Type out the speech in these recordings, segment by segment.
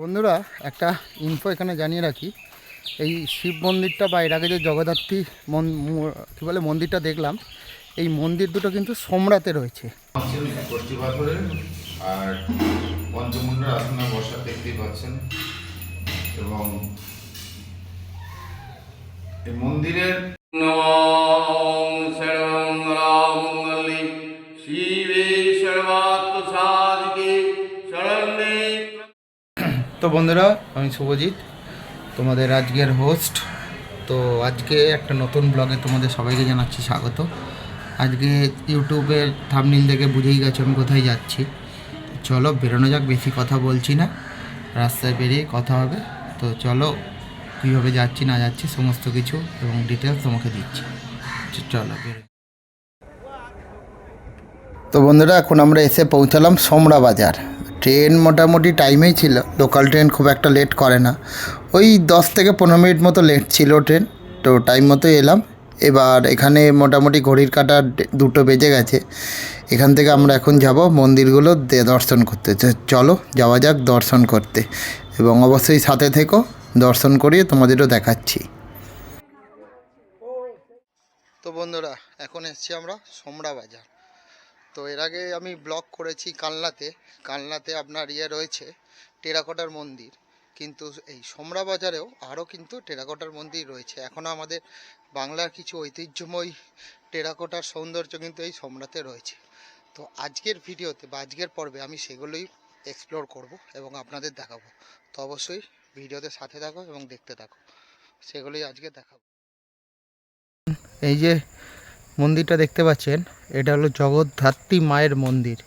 বন্ধুরা একটা ইনফো এখানে জানিয়ে রাখি। এই শিব মন্দিরটা বা এর আগে যে জগদ্ধাত্রী মন- কী বলে মন্দিরটা দেখলাম এই মন্দির দুটো কিন্তু সোমরাতে রয়েছে। আর পঞ্চমুন্ডার আসনা বসা দেখতেই পাচ্ছেন। এবং এই মন্দিরের তো বন্ধুরা, আমি শুভজিৎ, তোমাদের আজকের হোস্ট তো আজকে একটা নতুন ব্লগে তোমাদের সবাইকে জানাচ্ছি স্বাগত। আজকে ইউটিউবের থামনিল দেখে বুঝেই গেছো আমি কোথায় যাচ্ছি। চলো বেরোনো যাক, বেশি কথা বলছি না। রাস্তায় বেরিয়ে কথা হবে। তো চলো, কীভাবে যাচ্ছি, না যাচ্ছি, সমস্ত কিছু এবং ডিটেলস তোমাকে দিচ্ছি। চলো বেরো তো বন্ধুরা, এখন আমরা এসে পৌঁছালাম সোমরা বাজার। ট্রেন মোটামুটি টাইমেই ছিল লোকাল ট্রেন খুব একটা লেট করে না। ওই দশ থেকে পনেরো মিনিট মতো লেট ছিল ট্রেন তো টাইম মতো এলাম। এবার এখানে মোটামুটি ঘড়ির কাটা দুটো বেজে গেছে। এখান থেকে আমরা এখন যাব মন্দিরগুলো দর্শন করতে। চলো, যাওয়া যাক দর্শন করতে। এবং অবশ্যই সাথে থেকো, দর্শন করিয়ে তোমাদেরও দেখাচ্ছি। তো বন্ধুরা, এখন এসছি আমরা সোমরা বাজার। তো এর আগে আমি ব্লগ করেছি কালনাতে। কালনাতে আপনার ইয়ে রয়েছে, টেরাকোটার মন্দির। কিন্তু এই সোমরা বাজারেও আরও কিন্তু টেরাকোটার মন্দির রয়েছে। এখনও আমাদের বাংলার কিছু ঐতিহ্যময় টেরাকোটার সৌন্দর্য কিন্তু এই সোমরাতে রয়েছে। তো আজকের ভিডিওতে বা আজকের পর্বে আমি সেগুলোই এক্সপ্লোর করব এবং আপনাদের দেখাবো। তো অবশ্যই ভিডিওতে সাথে থাকো এবং দেখতে থাকো। সেগুলোই আজকে দেখাবো। এই যে মন্দিরটা দেখতে পাচ্ছেন, এটা হলো জগদ্ধাত্রী মায়ের মন্দির।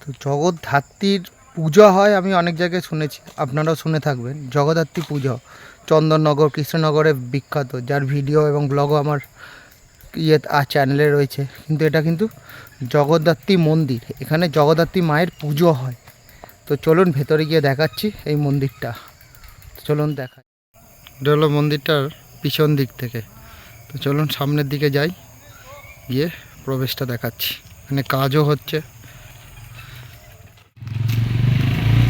তো জগদ্ধাত্রীর পূজা হয়, আমি অনেক জায়গায় শুনেছি, আপনারাও শুনে থাকবেন, জগদ্ধাত্রী পুজো। চন্দননগর, কৃষ্ণনগরে বিখ্যাত, যার ভিডিও এবং ব্লগও আমার ইয়ে আর চ্যানেলে রয়েছে। কিন্তু এটা কিন্তু জগদ্ধাত্রী মন্দির, এখানে জগদ্ধাত্রী মায়ের পুজো হয়। তো চলুন ভেতরে গিয়ে দেখাচ্ছি এই মন্দিরটা। চলুন দেখা। এটা হলো মন্দিরটার পিছন দিক থেকে। তো চলুন সামনের দিকে যাই। গিয়ে প্রবেশটা দেখাচ্ছি। এখানে কাজও হচ্ছে।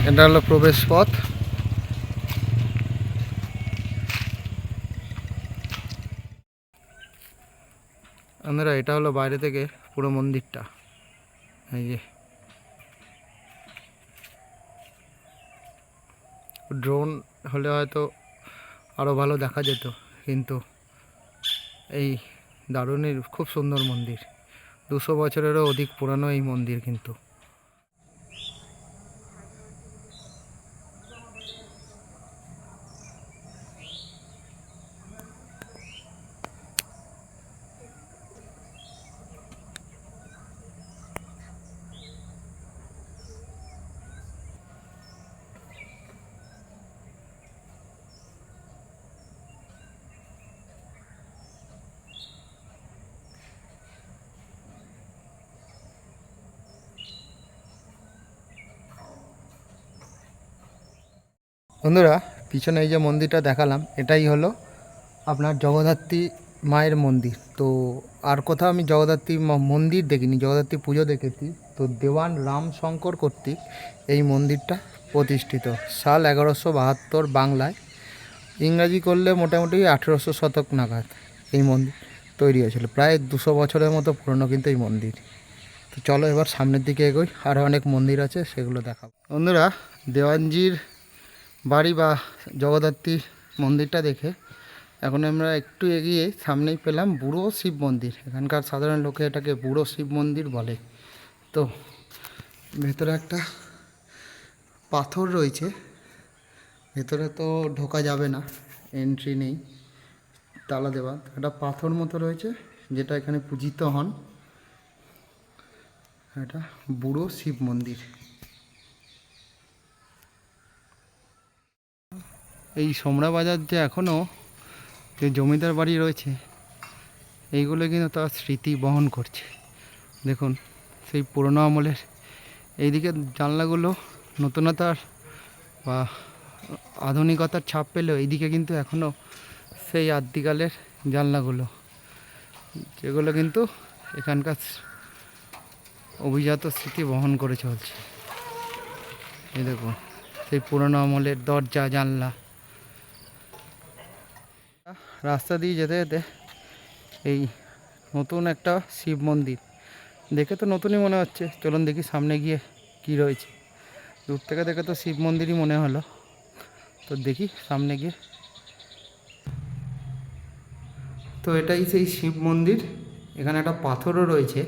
এটা হলো প্রবেশ পথ। আমরা এটা হলো বাইরে থেকে পুরো মন্দিরটা। এই যে। ড্রোন হলে হয়তো আরও ভালো দেখা যেত, কিন্তু এই দারুণই খুব সুন্দর মন্দির। দুশো বছরেরও অধিক পুরানো এই মন্দির কিন্তু। বন্ধুরা, পিছনে এই যে মন্দিরটা দেখালাম, এটাই হলো আপনার জগদ্ধাত্রী মায়ের মন্দির। তো আর কোথাও আমি জগদ্ধাত্রী মন্দির দেখিনি, জগদ্ধাত্রী পুজো দেখেছি। তো দেওয়ান রাম শঙ্কর কর্তৃক এই মন্দিরটা প্রতিষ্ঠিত। সাল এগারোশো বাহাত্তর বাংলায় ইংরাজি করলে মোটামুটি আঠেরোশো শতক নাগাদ এই মন্দির তৈরি হয়েছিল। প্রায় দুশো বছরের মতো পুরনো কিন্তু এই মন্দির। তো চলো এবার সামনের দিকে এগোই, আরও অনেক মন্দির আছে, সেগুলো দেখাবো। বন্ধুরা, দেওয়ানজির বাড়ি বা জগদ্ধাত্রী মন্দিরটা দেখে এখন আমরা একটু এগিয়ে সামনেই পেলাম বুড়ো শিব মন্দির। এখানকার সাধারণ লোকে এটাকে বুড়ো শিব মন্দির বলে। তো ভেতরে একটা পাথর রয়েছে। ভেতরে তো ঢোকা যাবে না এন্ট্রি নেই, তালা দেওয়া। একটা পাথর মতো রয়েছে যেটা এখানে পূজিত হন। এটা বুড়ো শিব মন্দির। এই সোমরা বাজার যে এখনও যে জমিদার বাড়ি রয়েছে, এইগুলো কিন্তু তার স্মৃতি বহন করছে। দেখুন, সেই পুরনো আমলের এইদিকে জানলাগুলো নতুনতার বা আধুনিকতার ছাপ পেলেও এইদিকে কিন্তু এখনও সেই আদ্যিকালের জানলাগুলো। যেগুলো কিন্তু এখানকার অভিজাত স্মৃতি বহন করে চলছে। এই দেখুন, সেই পুরনো আমলের দরজা, জানলা রাস্তা দিয়ে যেতে যেতে এই নতুন একটা শিব মন্দির। দেখে তো নতুনই মনে হচ্ছে। চলুন দেখি সামনে গিয়ে কি রয়েছে। দূর থেকে দেখে তো শিব মন্দিরই মনে হলো। তো দেখি সামনে গিয়ে। তো এটাই সেই শিব মন্দির। এখানে একটা পাথরও রয়েছে।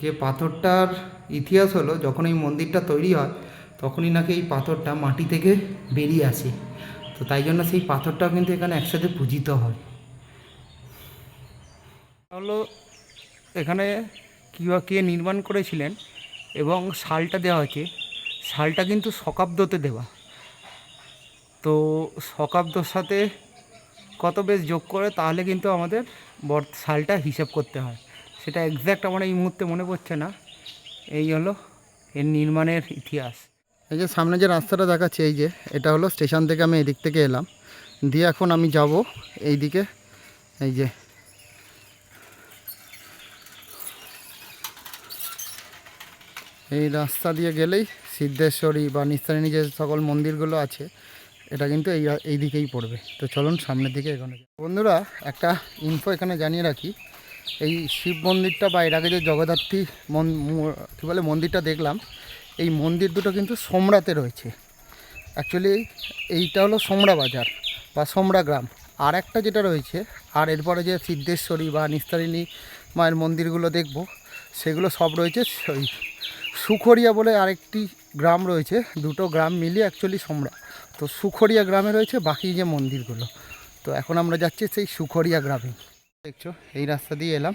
যে পাথরটার ইতিহাস হলো, যখন এই মন্দিরটা তৈরি হয়, তখনই নাকি এই পাথরটা মাটি থেকে বেরিয়ে আসে। তো তাই জন্য সেই পাথরটাও কিন্তু এখানে একসাথে পূজিত হয়। হলো এখানে কীবা কে নির্মাণ করেছিলেন এবং শালটা দেওয়া হয়েছে। শালটা কিন্তু শকাব্দতে দেওয়া। তো শকাব্দর সাথে কত বেশ যোগ করে তাহলে কিন্তু আমাদের বর সালটা হিসাব করতে হয়। সেটা এক্স্যাক্ট আমার এই মুহূর্তে মনে পড়ছে না। এই হলো এর নির্মাণের ইতিহাস। এই যে সামনে যে রাস্তাটা দেখাচ্ছে, এই যে এটা হলো স্টেশন থেকে আমি এদিক থেকে এলাম। দিয়ে এখন আমি যাব এই দিকে এই যে। এই রাস্তা দিয়ে গেলেই সিদ্ধেশ্বরী বা নিস্তারিণী যে সকল মন্দিরগুলো আছে, এটা কিন্তু এই এই দিকেই পড়বে। তো চলুন সামনের দিকে এখানে বন্ধুরা, একটা ইনফো এখানে জানিয়ে রাখি। এই শিব মন্দিরটা বা এর আগে যে জগদ্ধাত্রী মন কী বলে মন্দিরটা দেখলাম এই মন্দির দুটো কিন্তু সোমরাতে রয়েছে। অ্যাকচুয়ালি এইটা হলো সোমরা বাজার বা সোমরা গ্রাম। আর একটা যেটা রয়েছে, আর এরপরে যে সিদ্ধেশ্বরী বা নিস্তারিণী মায়ের মন্দিরগুলো দেখব, সেগুলো সব রয়েছে ওই সুখরিয়া বলে আরেকটি গ্রাম রয়েছে। দুটো গ্রাম মিলিয়ে অ্যাকচুয়ালি সোমরা। তো সুখরিয়া গ্রামে রয়েছে বাকি যে মন্দিরগুলো। তো এখন আমরা যাচ্ছি সেই সুখরিয়া গ্রামে। দেখছ, এই রাস্তা দিয়ে এলাম।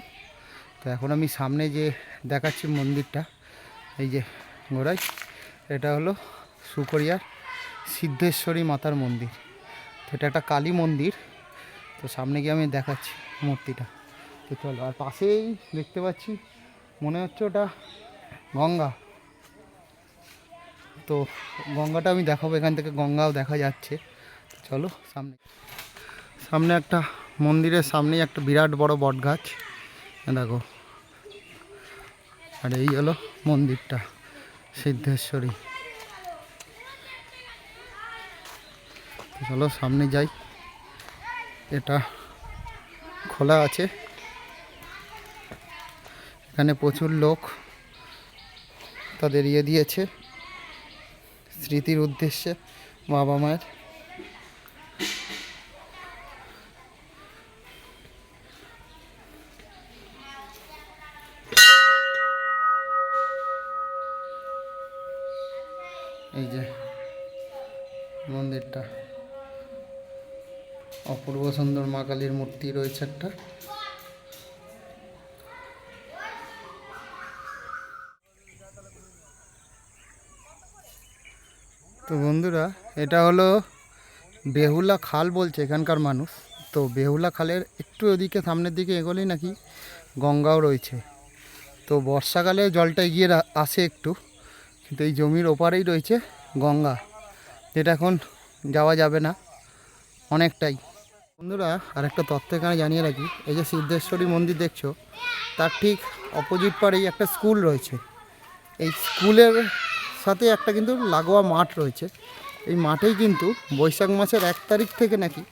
তো এখন আমি সামনে যে দেখাচ্ছি মন্দিরটা, এই যে গোড়াই। এটা হলো সুখরিয়ার সিদ্ধেশ্বরী মাতার মন্দির। তো এটা একটা কালী মন্দির। তো সামনে গিয়ে আমি দেখাচ্ছি মূর্তিটা। তো চলো, আর পাশেই দেখতে পাচ্ছি, মনে হচ্ছে ওটা গঙ্গা। তো গঙ্গাটা আমি দেখাবো, এখান থেকে গঙ্গাও দেখা যাচ্ছে। চলো, সামনে। সামনে একটা মন্দিরের সামনেই একটা বিরাট বড় বট গাছ দেখো, আর এই হলো মন্দিরটা। সিদ্ধেশ্বরী। চলো সামনে যাই। এটা খোলা আছে। এখানে প্রচুর লোক তাদের ইয়ে দিয়েছে। স্মৃতির উদ্দেশ্যে বাবা মায়ের। এই যে মন্দিরটা। অপূর্ব সুন্দর মা কালীর মূর্তি রয়েছে একটা। তো বন্ধুরা, এটা হলো বেহুলা খাল বলছে এখানকার মানুষ। তো বেহুলা খালের একটু ওদিকে সামনের দিকে এগোলেই নাকি গঙ্গাও রয়েছে। তো বর্ষাকালে জলটা এগিয়ে আসে একটু। কিন্তু এই জমির ওপারেই রয়েছে গঙ্গা, যেটা এখন যাওয়া যাবে না অনেকটাই। বন্ধুরা, আরেকটা তথ্য এখানে জানিয়ে রাখি, এই যে সিদ্ধেশ্বরী মন্দির দেখছ, তার ঠিক অপোজিট পারেই একটা স্কুল রয়েছে। এই স্কুলের সাথে একটা কিন্তু লাগোয়া মাঠ রয়েছে। এই মাঠেই কিন্তু বৈশাখ মাসের এক তারিখ থেকে নাকি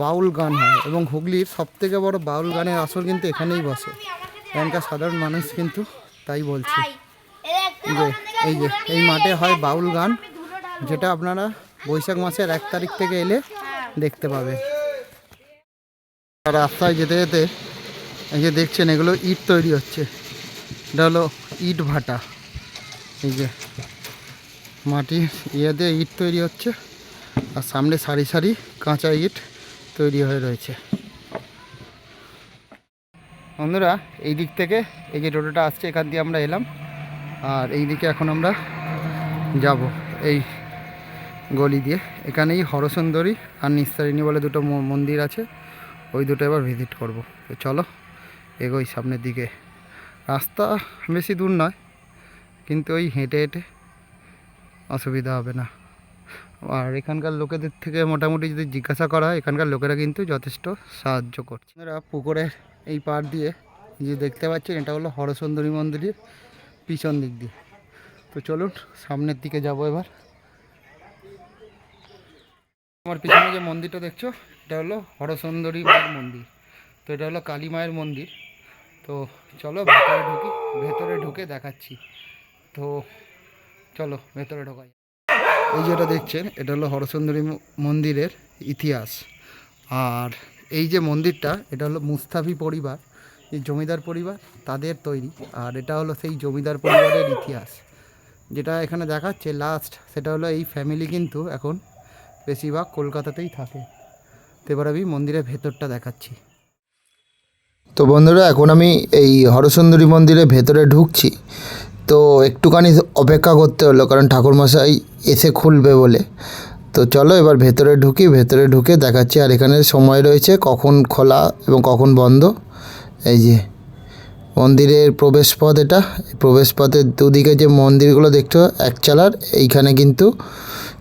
বাউল গান হয় এবং হুগলির সবথেকে বড় বাউল গানের আসর কিন্তু এখানেই বসে। এখানকার সাধারণ মানুষ কিন্তু তাই বলছে। যে এই যে, এই মাঠে হয় বাউল গান, যেটা আপনারা বৈশাখ মাসের এক তারিখ থেকে এলে দেখতে পাবেন রাস্তায় যেতে যেতে এই যে দেখছেন, এগুলো ইট তৈরি হচ্ছে। এটা হলো ইট ভাটা। এই যে মাটির ইয়ে দিয়ে ইট তৈরি হচ্ছে, আর সামনে সারি সারি কাঁচা ইট তৈরি হয়ে রয়েছে। বন্ধুরা, এই দিক থেকে এই যে টোটোটা আসছে, এখান দিয়ে আমরা এলাম। আর এই দিকে এখন আমরা যাব এই গলি দিয়ে। এখানেই হরসুন্দরী আর নিস্তারিণী বলে দুটো মন্দির আছে। ওই দুটো এবার ভিজিট করব। তো চলো, এগোই সামনের দিকে। রাস্তা বেশি দূর নয়, কিন্তু ওই হেঁটে হেঁটে অসুবিধা হবে না। আর এখানকার লোকেদের থেকে মোটামুটি যদি জিজ্ঞাসা করা হয়, এখানকার লোকেরা কিন্তু যথেষ্ট সাহায্য করছে। পুকুরের এই পাড় দিয়ে যে দেখতে পাচ্ছেন, এটা হলো হরসুন্দরী মন্দিরের পিছন দিক দিয়ে। তো চলুন, সামনের দিকে যাব এবার। আমার পিছনে যে মন্দিরটা দেখছ, এটা হলো হরসুন্দরী মায়ের মন্দির। তো এটা হলো কালী মায়ের মন্দির। তো চলো, ভেতরে ঢুকি, ভেতরে ঢুকে দেখাচ্ছি। তো চলো, ভেতরে ঢোকাই। এই যেটা দেখছেন, এটা হলো হরসুন্দরী মন্দিরের ইতিহাস। আর এই যে মন্দিরটা, এটা হলো মুস্তাফি পরিবার। এই জমিদার পরিবার তাদের তৈরি। আর এটা হলো সেই জমিদার পরিবারের ইতিহাস। যেটা এখানে দেখাচ্ছে লাস্ট সেটা হলো এই ফ্যামিলি কিন্তু এখন বেশিরভাগ কলকাতাতেই থাকে। তো এবার আমি মন্দিরের ভেতরটা দেখাচ্ছি। তো বন্ধুরা, এখন আমি এই হরসুন্দরী মন্দিরের ভেতরে ঢুকছি। তো একটুখানি অপেক্ষা করতে হলো, কারণ ঠাকুরমশাই এসে খুলবে বলে। তো চলো এবার ভেতরে ঢুকি, ভেতরে ঢুকে দেখাচ্ছি আর এখানে সময় রয়েছে কখন খোলা এবং কখন বন্ধ। এই যে, মন্দিরের প্রবেশপথ এটা। প্রবেশপথের দুদিকে যে মন্দিরগুলো দেখছ এক চালার, এইখানে কিন্তু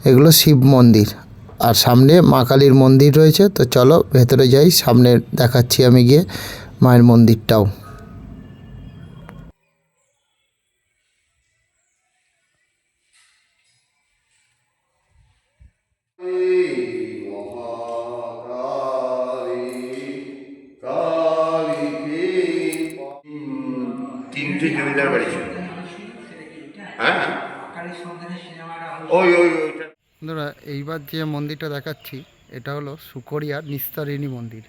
এগুলো শিব মন্দির। আর সামনে মা কালীর মন্দির রয়েছে, তো চলো ভেতরে যাই, সামনে দেখাচ্ছি আমি গিয়ে মায়ের মন্দিরটাও। তিনটে বাড়ি। ছিল হ্যাঁ? ওই ওই ওইটা। এইবার যে মন্দিরটা দেখাচ্ছি, এটা হলো সুকরিয়ার নিস্তারিণী মন্দির।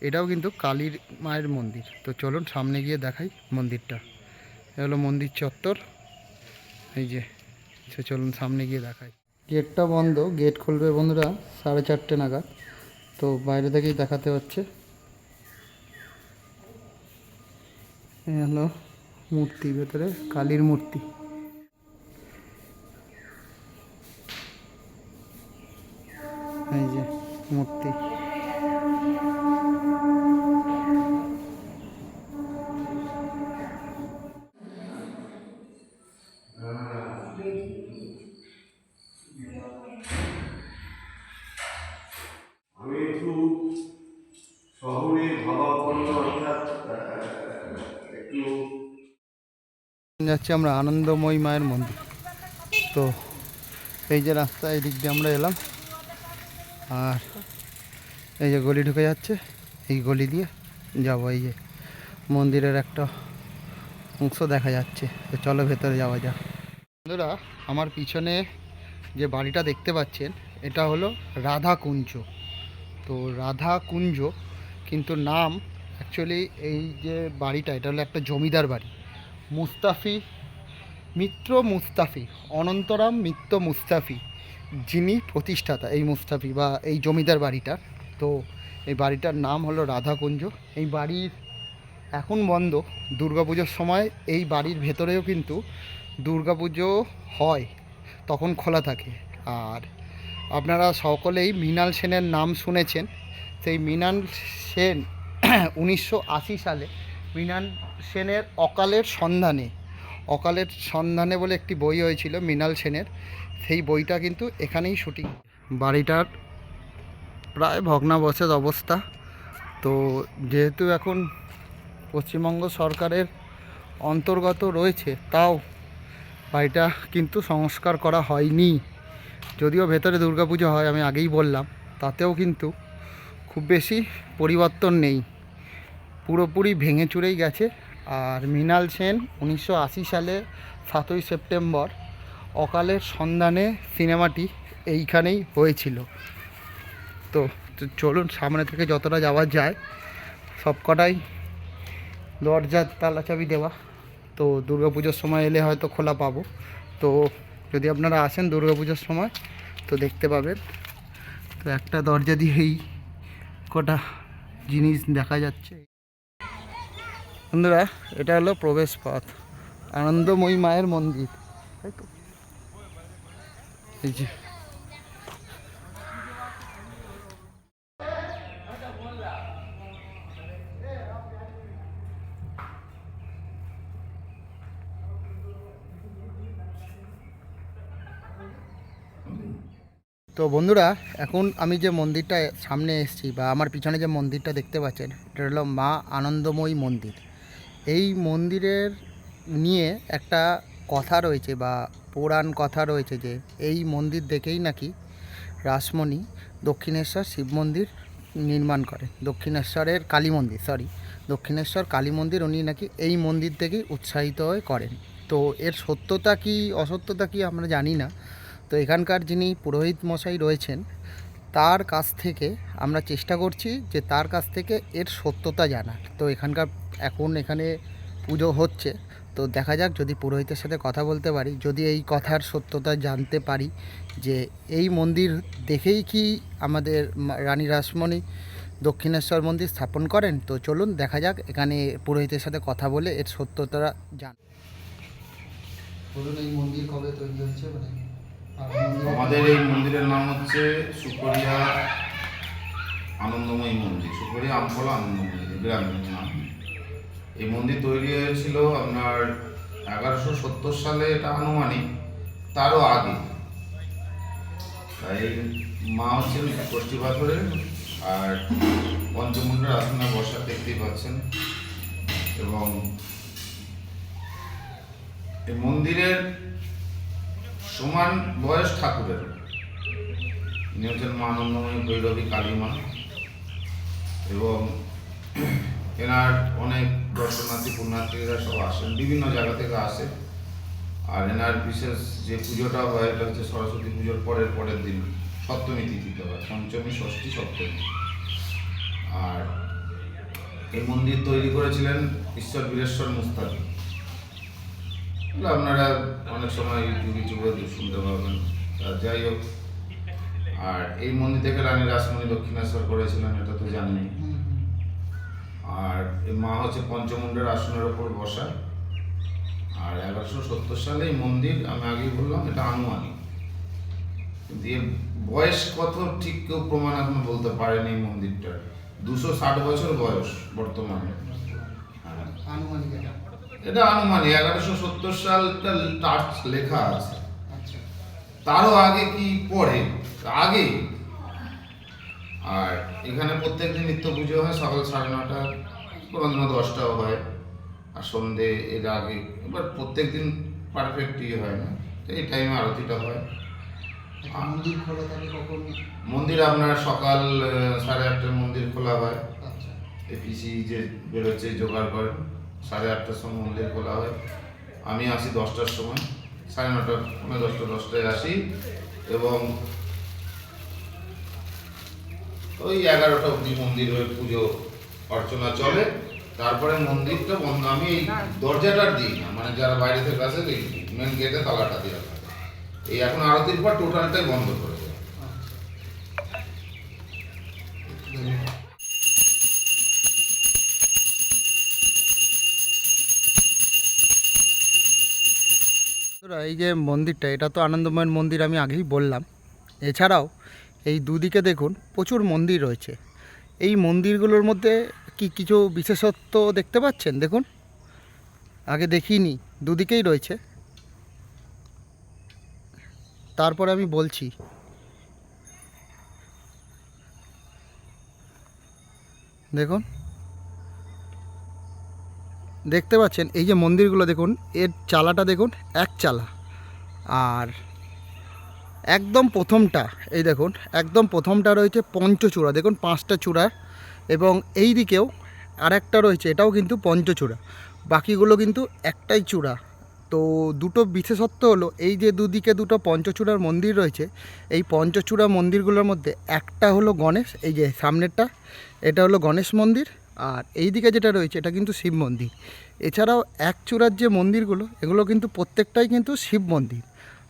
এটাও কিন্তু কালীর মায়ের মন্দির। তো চলুন সামনে গিয়ে দেখাই মন্দিরটা। এ হলো মন্দির চত্বর। এই যে সে চলুন সামনে গিয়ে দেখাই। গেটটা বন্ধ, গেট খুলবে বন্ধুরা সাড়ে চারটে নাগাদ। তো বাইরে থেকেই দেখাতে হচ্ছে। হলো মূর্তি ভেতরে কালীর মূর্তি। এই যে মূর্তি। যাচ্ছি আমরা আনন্দময়ী মায়ের মন্দির। তো এই যে রাস্তা, এই দিক দিয়ে আমরা এলাম। আর এই যে গলি ঢুকে যাচ্ছে, এই গলি দিয়ে যাব। এই যে মন্দিরের একটা অংশ দেখা যাচ্ছে। তো চলো ভেতরে যাওয়া যাক। বন্ধুরা, আমার পিছনে যে বাড়িটা দেখতে পাচ্ছেন, এটা হলো রাধা কুঞ্জ তো রাধা কুঞ্জ কিন্তু নাম অ্যাকচুয়ালি এই যে বাড়িটা, এটা হলো একটা জমিদার বাড়ি। মুস্তাফি, মিত্র মুস্তাফি, অনন্তরাম মিত্র মুস্তাফি যিনি প্রতিষ্ঠাতা এই মুস্তাফি বা এই জমিদার বাড়িটার তো এই বাড়িটার নাম হলো রাধাকুঞ্জ। এই বাড়ির এখন বন্ধ, দুর্গাপুজোর সময় এই বাড়ির ভেতরেও কিন্তু দুর্গাপুজো হয়, তখন খোলা থাকে। আর আপনারা সকলেই মৃণাল সেনের নাম শুনেছেন। সেই মৃণাল সেন উনিশশো আশি সালে মৃণাল সেনের অকালের সন্ধানে অকালের সন্ধানে বলে একটি বই হয়েছিল, মৃণাল সেনের। সেই বইটা কিন্তু এখানেই শুটিং। বাড়িটার প্রায় ভগ্নাবশেষ অবস্থা। তো যেহেতু এখন পশ্চিমবঙ্গ সরকারের অন্তর্গত রয়েছে, তাও বাড়িটা কিন্তু সংস্কার করা হয়নি। যদিও ভেতরে দুর্গাপুজো হয়, আমি আগেই বললাম, তাতেও কিন্তু খুব বেশি পরিবর্তন নেই। পুরোপুরি ভেঙে চুরেই গেছে। আর মৃণাল সেন উনিশশো আশি সালে সাতই সেপ্টেম্বর অকালের সন্ধানে সিনেমাটি এইখানেই হয়েছিল। তো তো চলুন, সামনে থেকে যতটা যাওয়া যায়, সবকটাই দরজার তালাচাবি দেওয়া। তো দুর্গাপুজোর সময় এলে হয়তো খোলা পাবো। তো যদি আপনারা আসেন দুর্গাপুজোর সময়, তো দেখতে পাবেন। তো একটা দরজা দিয়েই কটা জিনিস দেখা যাচ্ছে। বন্ধুরা, এটা হলো প্রবেশ পথ। আনন্দময়ী মায়ের মন্দির। তো বন্ধুরা, এখন আমি যে মন্দিরটা সামনে এসেছি বা আমার পিছনে যে মন্দিরটা দেখতে পাচ্ছেন, এটা হলো মা আনন্দময়ী মন্দির। এই মন্দিরের নিয়ে একটা কথা রয়েছে বা পুরাণ কথা রয়েছে যে এই মন্দির দেখেই নাকি রাসমণি দক্ষিণেশ্বর শিব মন্দির নির্মাণ করে দক্ষিণেশ্বরের কালী মন্দির সরি দক্ষিণেশ্বর কালী মন্দির উনি নাকি এই মন্দির থেকেই উৎসাহিত হয়ে করেন। তো এর সত্যতা কি, অসত্যতা কি আমরা জানি না। তো এখানকার যিনি পুরোহিত মশাই রয়েছেন, তার কাছ থেকে আমরা চেষ্টা করছি যে তার কাছ থেকে এর সত্যতা জানার। তো এখানকার এখন এখানে পুজো হচ্ছে। তো দেখা যাক যদি পুরোহিতের সাথে কথা বলতে পারি যদি এই কথার সত্যতা জানতে পারি যে এই মন্দির দেখেই কি আমাদের রানী রাসমণি দক্ষিণেশ্বর মন্দির স্থাপন করেন? তো চলুন দেখা যাক এখানে পুরোহিতের সাথে কথা বলে এর সত্যতা জান বলুন এই মন্দির কবে তৈরি হয়েছে? মানে আমাদের এই মন্দিরের নাম হচ্ছে সুপরিয়া আনন্দময়ী মন্দির। সুপরিয়া আমফলা আনন্দময়ী গ্রামের নাম। এই মন্দির তৈরি হয়েছিল আপনার এগারোশো সত্তর সালে, এটা আনুমানিক, তারও আগে। তাই মা হচ্ছেন কষ্টি পাথরের আর পঞ্চমুণ্ডের আসনে বসা দেখতেই পাচ্ছেন। এবং এই মন্দিরের সমান বয়স ঠাকুরের। ইনি হচ্ছেন মা আনন্দময়ী ভৈরবী কালী মা এবং এনার অনেক দর্শনার্থী, পুণ্যার্থীরা সব আসেন, বিভিন্ন জায়গা থেকে আসে। আর এনার বিশেষ যে পুজোটা হয়, এটা হচ্ছে সরস্বতী পুজোর পরের পরের দিন সপ্তমী তিথিতে হয়, পঞ্চমী, ষষ্ঠী, সপ্তমী। আর এই মন্দির তৈরি করেছিলেন ঈশ্বর বীরেশ্বর মুস্তাকি আপনারা অনেক সময় ইউটিউব ইউটিউবে শুনতে পাবেন। যাই হোক, আর এই মন্দির থেকে রানী রাসমণি দক্ষিণেশ্বর করেছিলেন, এটা তো জানেন আর এই মা হচ্ছে পঞ্চমুণ্ডের আসনের ওপর বসা। আর এগারোশো সত্তর সালে এই মন্দির আমি আগেই বললাম এটা আনুমানিক। দিয়ে বয়স কত ঠিক কেউ প্রমাণ এখন বলতে পারেনি এই মন্দিরটার। দুশো ষাট বছর বয়স বর্তমানে। হ্যাঁ। আনুমানিক এটা? আনুমানিক এগারোশো সত্তর সালটা টাচ লেখা আছে। আচ্ছা। তারও আগে কি পড়ে? আগে আর এখানে প্রত্যেকদিন নিত্য পুজো হয় সকাল সাড়ে নটা কোনো দিনও দশটাও হয় আর সন্ধে এর আগে এবার প্রত্যেক দিন পারফেক্টই হয় না তো এই টাইমে আরতিটা হয়। মন্দির খোলা থাকে কখন? মন্দির আপনার সকাল সাড়ে আটটার মন্দির খোলা হয়। আচ্ছা। এপিসি যে বেরোচ্ছে জোগাড় করেন সাড়ে আটটার সময় মন্দির খোলা হয়। আমি আসি দশটার সময় সাড়ে নটা পনেরো দশটা দশটায় আসি এবং ওই এগারোটা অবধি মন্দির হয়ে পুজো অর্চনা চলে, তারপরে মন্দিরটা বন্ধ, আমি এই দরজাটার দিই না মানে যারা বাইরে থেকে আসে মেন গেটে তালাটা দেওয়া থাকে। এই এখন আরতির পর টোটালটাই বন্ধ করে দেয় এই যে মন্দিরটা, এটা তো আনন্দময়ের মন্দির আমি আগেই বললাম। এছাড়াও এই দুদিকে দেখুন প্রচুর মন্দির রয়েছে। এই মন্দিরগুলোর মধ্যে কি কিছু বিশেষত্ব দেখতে পাচ্ছেন? দেখুন। আগে দেখিনি, দুদিকেই রয়েছে। তারপরে আমি বলছি। দেখুন। দেখতে পাচ্ছেন, এই যে মন্দিরগুলো দেখুন, এর চালাটা দেখুন, এক চালা। আর একদম প্রথমটা, এই দেখুন, একদম প্রথমটা রয়েছে পঞ্চচূড়া, দেখুন পাঁচটা চূড়া এবং এই দিকেও আর একটা রয়েছে, এটাও কিন্তু পঞ্চচূড়া, বাকিগুলো কিন্তু একটাই চূড়া। তো দুটো বিশেষত্ব হলো, এই যে দুদিকে দুটো পঞ্চচূড়ার মন্দির রয়েছে, এই পঞ্চচূড়া মন্দিরগুলোর মধ্যে একটা হলো গণেশ, এই যে সামনেরটা, এটা হলো গণেশ মন্দির, আর এই দিকে যেটা রয়েছে, এটা কিন্তু শিব মন্দির। এছাড়াও এক চূড়ার যে মন্দিরগুলো, এগুলো কিন্তু প্রত্যেকটাই কিন্তু শিব মন্দির।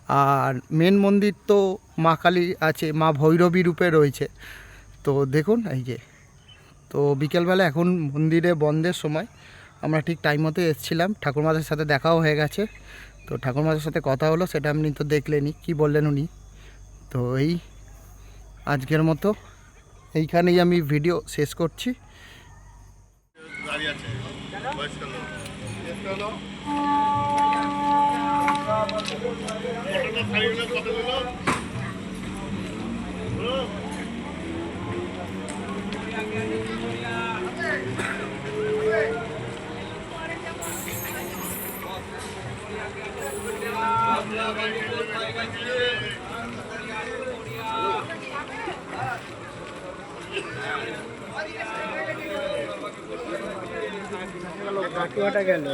আর মেন মন্দির তো মা কালী আছে, মা ভৈরবী রূপে রয়েছে। তো দেখুন এই যে, তো বিকেলবেলা এখন মন্দিরে বন্ধের সময়, আমরা ঠিক টাইম মতো এসেছিলাম। ঠাকুরমাদের সাথে দেখাও হয়ে গেছে। তো ঠাকুরমাদের সাথে কথা হলো, সেটা আপনি তো দেখলেনি কি বললেন উনি। তো এই আজকের মতো, এইখানেই আমি ভিডিও শেষ করছি। দাঁড়িয়ে আছে কাকুয়াটা গেল।